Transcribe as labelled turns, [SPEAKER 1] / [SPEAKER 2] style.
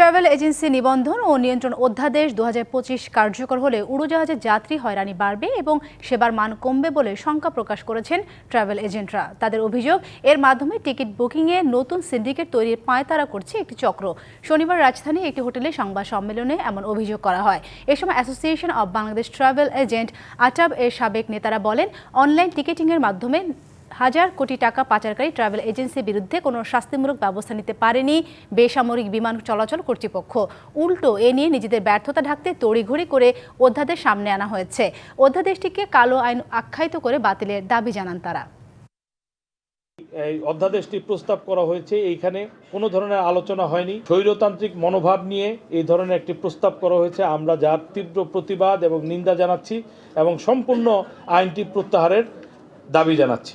[SPEAKER 1] Travel agency নিবন্ধন ও নিয়ন্ত্রণ অধ্যাদেশ দু হাজার পঁচিশ কার্যকর হলে উড়োজাহাজের যাত্রী হয়রানি বাড়বে এবং সেবার মান কমবে বলে শঙ্কা প্রকাশ করেছেন ট্রাভেল এজেন্টরা। তাদের অভিযোগ, এর মাধ্যমে টিকিট বুকিংয়ে নতুন সিন্ডিকেট তৈরির পায়তারা করছে একটি চক্র। শনিবার রাজধানী একটি হোটেলে সংবাদ সম্মেলনে এমন অভিযোগ করা হয়। এ সময় association of Bangladesh travel agent ATAB এর সাবেক নেতারা বলেন, অনলাইন টিকিটিংয়ের মাধ্যমে হাজার কোটি টাকা পাচারকারী ট্রাভেল এজেন্সির বিরুদ্ধে কোনো শাস্তিমূলক ব্যবস্থা নিতে পারেনি বেসামরিক বিমান চলাচল কর্তৃপক্ষ। উল্টো, এ নিয়ে নিজেদের ব্যর্থতা ঢাকতে তড়িঘড়ি করে অধ্যাদেশ সামনে আনা হয়েছে। অধ্যাদেশটিকে কালো আইন আখ্যায়িত করে বাতিলের দাবি জানান তারা।
[SPEAKER 2] এই অধ্যাদেশটি প্রস্তাব করা হয়েছে, এইখানে কোনো ধরনের আলোচনা হয়নি। স্বৈরতান্ত্রিক মনোভাব নিয়ে এই ধরনের একটি প্রস্তাব করা হয়েছে। আমরা যার তীব্র প্রতিবাদ এবং নিন্দা জানাচ্ছি এবং সম্পূর্ণ আইনটি প্রত্যাহারের দাবি জানাচ্ছি।